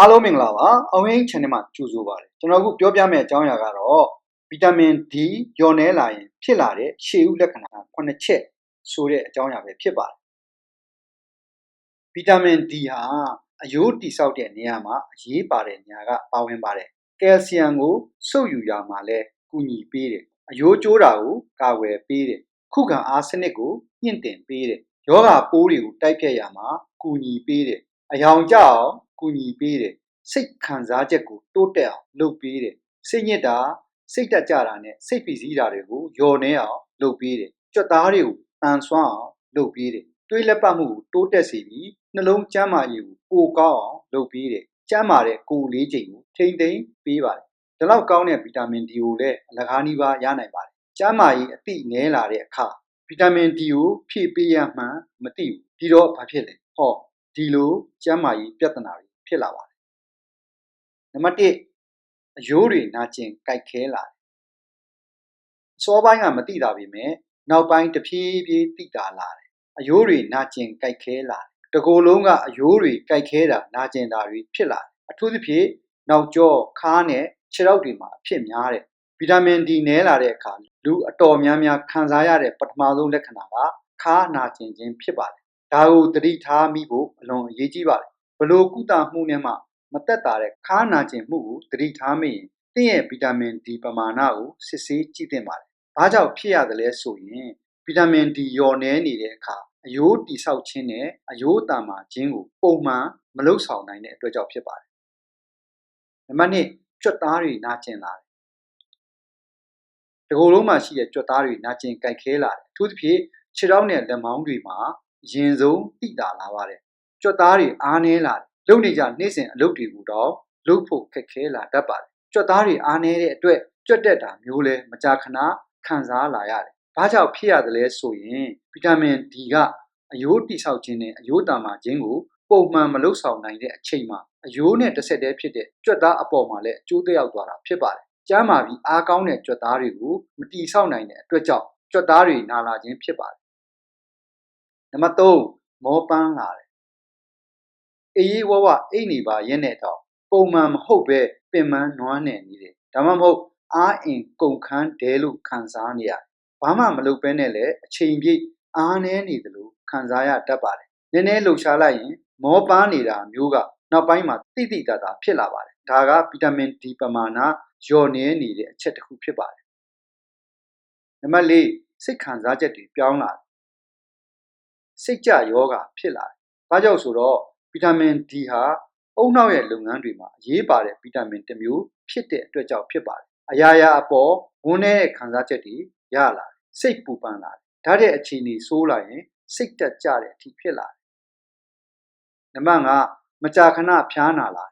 အားလုံးမင်္ဂလာပါအဝင်း channel မှာကြိုဆိုပါရစေကျွန်တော်အခုပြောပြမယ့်အကြောင်းအရာကတော့ဗီတာမင် D လျော်နေလာရင်ဖြစ်လာတဲ့ရှေးဥလက္ခဏာ9ချက်ဆိုတဲ့အကြောင်းအရာပဲဖြစ်ပါတယ်ဗီတာမင် D ဟာအယိုးတိဆောက်တဲ့နေရာမှာအရေးပါတဲ့နေရာကပါဝင်ပါတယ်ကယ်လ်ဆီယမ်ကိုစုပ်ယူရမှာလဲကူညီပေးတယ်အယိုးကျိုးတာကိုကာကွယ်ပေးတယ်ခုခံအားစနစ်ကိုညှင့်တင်ပေးတယ်ယောဂပိုးတွေကိုတိုက်ဖြတ်ရမှာကူညီပေးတယ်အယောင်ကျအောင် ကူညီပေးတယ်စိတ်ခံစားချက်ကိုတိုးတက်အောင်လုပ်ပေးတယ်စိတ်ညစ်တာစိတ်တက်ကြတာနဲ့စိတ်ဖိစီးတာတွေကိုလျော်နှဲအောင်လုပ်ပေးတယ်ကြွက်သားတွေကိုတန်ဆွမ်းအောင်လုပ်ပေးတယ်တွေးလက်ပတ်မှုကိုတိုးတက်စေပြီးနှလုံးကျန်းမာရေးကိုပိုကောင်းအောင်လုပ်ပေးတယ်ကျန်းမာတဲ့ကိုယ်လေးချိန်ကိုထိမ့်သိမ်းပေးပါတယ်ဒီလောက်ကောင်းတဲ့ဗီတာမင် D ကိုလည်းအလကားနီးပါးရနိုင်ပါတယ်ကျန်းမာရေးအသိနည်းလာတဲ့အခါဗီတာမင် D ကိုဖြည့်ပေးရမှန်းမသိဘူးဒီတော့ဘာဖြစ်လဲဟောဒီလိုကျန်းမာရေးပြဿနာတွေ ဖြစ်လာပါတယ်နံပါတ်1အယိုးတွေနာကျင်ကြိုက်ခဲလာတယ်အစောပိုင်းကမသိတာပေမဲ့နောက်ပိုင်းတဖြည်းဖြည်းသိတာလာတယ်အယိုးတွေနာကျင်ကြိုက်ခဲလာတယ်တကိုယ်လုံးကအယိုးတွေကြိုက်ခဲတာနာကျင်တာတွေဖြစ်လာတယ်အထူးသဖြင့်နောက်ကျောခါးနဲ့ခြေထောက်တွေမှာအဖြစ်များတယ်ဗီတာမင် D နည်းလာတဲ့အခါလူအတော်များများခံစားရတဲ့ပထမဆုံးလက္ခဏာကခါးနာကျင်ခြင်းဖြစ်ပါတယ်ဒါကိုသတိထားမိဖို့အလွန်အရေးကြီးပါတယ်ဘ လို့ကုသမှုနဲ့မှမသက်တာတဲ့ခါးနာကျင်မှုကိုသတိထားမိရင်တင့်ရဲ့ဗီတာမင် D ပမာဏကိုစစ်ဆေးကြည့်သင့်ပါတယ်ဘာကြောင့်ဖြစ်ရသလဲဆိုရင်ဗီတာမင် D လျော်နေနေတဲ့အခါအယိုးတိဆောက်ခြင်းနဲ့အယိုးတာမာခြင်းကိုပုံမှန်မလုပ်ဆောင်နိုင်တဲ့အတွက်ကြောင့်ဖြစ်ပါတယ်နံပါတ်1ကြွက်သားတွေနာကျင်လာတယ်တကိုယ်လုံးမှာရှိတဲ့ကြွက်သားတွေနာကျင်ကြိုက်ခဲလာတယ်အထူးသဖြင့်ခြေထောက်နဲ့လက်မောင်းတွေမှာရင်ဆုံးတိတာလာပါတယ် ကြွက်သားတွေအားနည်းလာတယ်လုပ်နေကြနေ့စဉ်အလုပ်တွေကိုတော့လုပ်ဖို့ခက်ခဲလာတတ်ပါတယ်ကြွက်သားတွေအားနည်းတဲ့အတွက်ကြွက်တက်တာမျိုးလဲမကြာခဏခံစားလာရတယ်ဘာကြောင့်ဖြစ်ရသလဲဆိုရင်ဗီတာမင် D ကအယိုးတိဆောက်ခြင်းနဲ့အယိုးတာမာခြင်းကိုပုံမှန်မလုပ်ဆောင်နိုင်တဲ့အချိန်မှာအယိုးနဲ့တစ်ဆက်တည်းဖြစ်တဲ့ကြွက်သားအပေါ်မှာလည်းအကျိုးသက်ရောက်သွားတာဖြစ်ပါတယ်။ကျန်းမာပြီးအားကောင်းတဲ့ကြွက်သားတွေကိုမတိဆောက်နိုင်တဲ့အတွက်ကြောင့်ကြွက်သားတွေနာလာခြင်းဖြစ်ပါတယ်။နံပါတ်3မောပန်းလာတယ်။ အေးဝဝအိတ်နေပါရဲ့နဲ့တော့ပုံမှန်မဟုတ်ပဲပင်ပန်းနွမ်းနယ်နေတယ်။ဒါမှမဟုတ်အားအင်ကုန်ခန်းတဲလို့ခံစားနေရတယ်။ဘာမှမလုပ်ဘဲနဲ့လည်းအချိန်ပြည့်အားနည်းနေတယ်လို့ခံစားရတတ်ပါတယ်။နည်းနည်းလှုပ်ရှားလိုက်ရင် မောပန်းနေတာမျိုးကနောက်ပိုင်းမှာတိတိတတ်တာဖြစ်လာပါတယ်။ဒါကဗီတာမင် D ပမာဏလျော့နေနေတဲ့အချက်တစ်ခုဖြစ်ပါတယ်။နံပါတ်၄စိတ်ခံစားချက်တွေပြောင်းလာတယ်။စိတ်ကြယောဂဖြစ်လာတယ်။ဘာကြောင့်ဆိုတော့ ဗီတာမင် D ဟာအုံနောက်ရဲ့လုပ်ငန်းတွေမှာအရေးပါတဲ့ဗီတာမင်တစ်မျိုးဖြစ်တဲ့အတွက်ကြောင့်ဖြစ်ပါတယ်။အရာရာအပေါ်ဝန်းတဲ့ခံစားချက်တွေရလာတယ်။စိတ်ပူပန်လာတယ်။ဒါတဲ့အခြေအနေဆိုးလာရင်စိတ်တက်ကြတဲ့အထိဖြစ်လာတယ်နံပါတ်5မကြာခဏဖျားနာလာ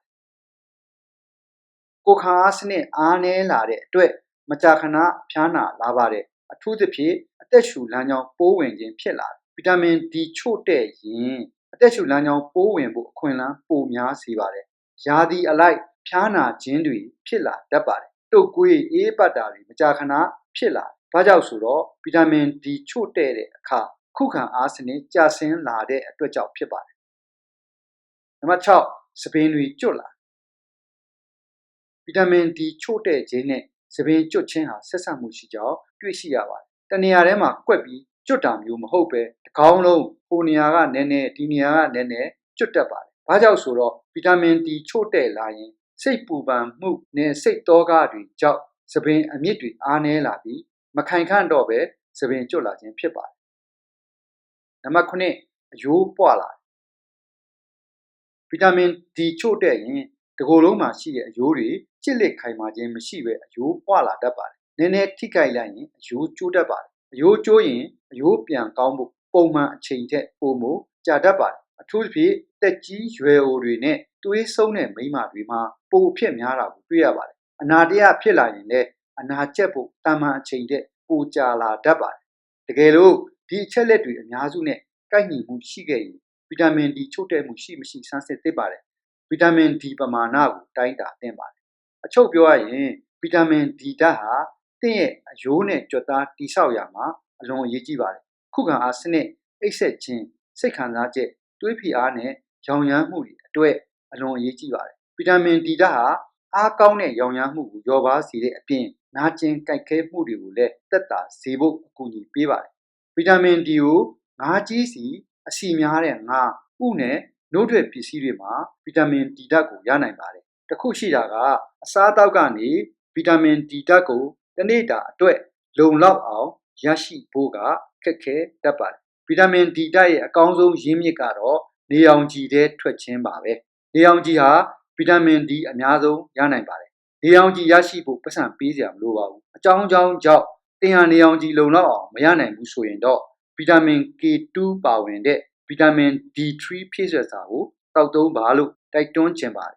ကိုခါအားစနစ်အားနည်းလာတဲ့အတွက်မကြာခဏဖျားနာလာပါတယ်အထူးသဖြင့်အသက်ရှူလမ်းကြောင်းပိုးဝင်ခြင်းဖြစ်လာတယ်ဗီတာမင် D ချို့တဲ့ရင် အသက်ရှူလမ်းကြောင်းပိုးဝင်ဖို့အခွင့်အလမ်းပိုများစေပါတယ်ယာဒီအလိုက်ဖျားနာခြင်းတွေဖြစ်လာတတ်ပါတယ်တုတ်ကွေးအေးပတ်တာတွေမကြာခဏဖြစ်လာဘာကြောင့်ဆိုတော့ဗီတာမင် D ချို့တဲ့တဲ့အခါခုခံအားစနစ်ကျဆင်းလာတဲ့အတွက်ကြောင့်ဖြစ်ပါတယ်နံပါတ်6စပင်းတွေကျွတ်လာဗီတာမင် D ချို့တဲ့ခြင်းနဲ့စပင်းကျွတ်ခြင်းဟာဆက်ဆက်မှုရှိကြောင်းတွေ့ရှိရပါတယ်တနေရာထဲမှာကွက်ပြီး ကျွတ်တာမျိုးမဟုတ်ပဲတစ်ကောင်းလုံးဟိုနေရာကနည်းနည်းဒီနေရာကနည်းနည်းကျွတ်တတ်ပါတယ်ဘာကြောင့်ဆိုတော့ဗီတာမင် D ချို့တဲ့လာရင်စိတ်ပူပန်မှုနဲ့စိတ်တောကားတွေကြောင့်စပင်းအမြင့်တွေအားနည်းလာပြီးမခိုင်ခန့်တော့ပဲစပင်းကျွတ်လာခြင်းဖြစ်ပါတယ်နံပါတ်9အယိုးပွားလာဗီတာမင် D ချို့တဲ့ရင်တကိုယ်လုံးမှာရှိတဲ့အယိုးတွေကြစ်လက်ခိုင်မာခြင်းမရှိပဲအယိုးပွားလာတတ်ပါတယ်။နည်းနည်းထိခိုက်လိုက်ရင်အယိုးကျိုးတတ်ပါတယ်။ အယိုးကျိုးရင်အယိုးပြန်ကောင်းဖို့ပုံမှန်အချိန်ထက်ပိုမိုကြာတတ်ပါတယ်။အထူးသဖြင့်တက်ကြီးရွယ်အိုတွေနဲ့သွေးဆုံးတဲ့မိန်းမတွေမှာပိုဖြစ်များတာကိုတွေ့ရပါတယ်။အနာတရဖြစ်လာရင်လည်းအနာကျက်ဖို့တာမန်အချိန်ထက်ပိုကြာလာတတ်ပါတယ်။တကယ်လို့ဒီအချက်လက်တွေအများစုနဲ့ကိုက်ညီမှုရှိခဲ့ရင်ဗီတာမင် D ချို့တဲ့မှုရှိမရှိစမ်းစစ်သင့်ပါတယ်ဗီတာမင် D ပမာဏကိုတိုင်းတာသင့်ပါတယ်အချုပ်ပြောရရင်ဗီတာမင် D ဓာတ်ဟာ တင့်ရဲ့အယိုးနဲ့ကြွက်သားတိဆောက်ရမှာအလွန်အရေးကြီးပါတယ်ခုခံအားစနစ်အိပ်ဆက်ခြင်းစိတ်ခံစားချက်တွေးဖိအားနဲ့ရောင်ရမ်းမှုတွေအတွက်အလွန်အရေးကြီးပါတယ်ဗီတာမင် D ဓာတ်ဟာအားကောင်းတဲ့ရောင်ရမ်းမှုကိုလျော်ပါစေတဲ့အပြင်နာကျင်ကြိုက်ခဲမှုတွေကိုလည်းတက်တာစေဖို့အကူအညီပေးပါတယ်ဗီတာမင် D ကိုငါးကြီးစီအဆီများတဲ့ငါးဥနဲ့နှုတ်ထွက်ပစ္စည်းတွေမှာဗီတာမင် D ဓာတ်ကိုရနိုင်ပါတယ်တစ်ခုရှိတာကအစားအသောက်ကနေဗီတာမင် D ဓာတ်ကို တစ်နေ့တာအတွက်လုံလောက်အောင်ရရှိဖို့ကခက်ခဲတတ်ပါတယ်ဗီတာမင် D ဓာတ်ရဲ့အကောင်းဆုံးရင်းမြစ်ကတော့နေအောင်ကြည်တဲ့ထွက်ခြင်းပါပဲနေအောင်ကြည်ဟာဗီတာမင် D အများဆုံးရနိုင်ပါတယ်နေအောင်ကြည်ရရှိဖို့ပတ်စံပေးစရာမလိုပါဘူးအကြောင်းကြောင်းကြောင့်တင်ဟာနေအောင်ကြည်လုံလောက်အောင်မရနိုင်ဘူးဆိုရင်တော့ဗီတာမင် K2 ပါဝင်တဲ့ဗီတာမင် D3 ဖြည့်စွက်စာကိုတောက်သုံးပါလို့တိုက်တွန်းချင်ပါတယ်